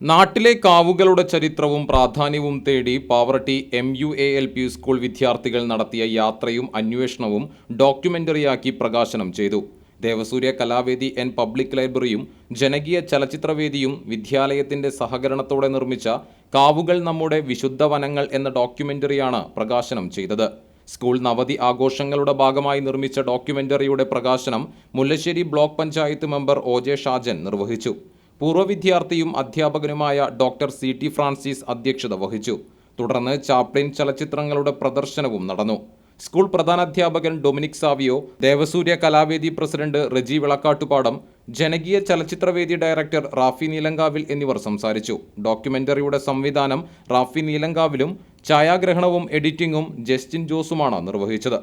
നാട്ടിലെ കാവുകളുടെ ചരിത്രവും പ്രാധാന്യവും തേടി Pavaratty M U A L P school വിദ്യാർത്ഥികൾ നടത്തിയ യാത്രയും അന്വേഷണവും ഡോക്യുമെന്ററിയാക്കി പ്രകാശനം ചെയ്തു. ദേവസൂര്യ കലാവേദി എൻ പബ്ലിക് ലൈബ്രറിയും ജനകീയ ചലച്ചിത്രവേദിയും വിദ്യാലയത്തിന്റെ സഹകരണത്തോടെ നിർമ്മിച്ച കാവുകൾ നമ്മുടെ വിശുദ്ധ വനങ്ങൾ എന്ന ഡോക്യുമെന്ററിയാണ് പ്രകാശനം ചെയ്തത്. സ്കൂൾ നവതി ആഘോഷങ്ങളുടെ ഭാഗമായി നിർമ്മിച്ച ഡോക്യുമെന്ററിയുടെ പ്രകാശനം Mullassery block panchayat member O J Shajan നിർവഹിച്ചു. പൂർവ വിദ്യാർത്ഥിയും അധ്യാപകനുമായ ഡോക്ടർ സി ടി ഫ്രാൻസിസ് അധ്യക്ഷത വഹിച്ചു. തുടർന്ന് ചാപ്ലിൻ ചലച്ചിത്രങ്ങളുടെ പ്രദർശനവും നടന്നു. School പ്രധാനാധ്യാപകൻ Dominic Savio Devasurya Kalavedi president Reji Vilakkattupadam Janakeeya Chalachithravedi director Rafi Neelankavil എന്നിവർ സംസാരിച്ചു. ഡോക്യുമെന്ററിയുടെ സംവിധാനം റാഫി നീലങ്കാവിലും ഛായാഗ്രഹണവും എഡിറ്റിംഗും ജസ്റ്റിൻ ജോസുമാണ് നിർവഹിച്ചത്.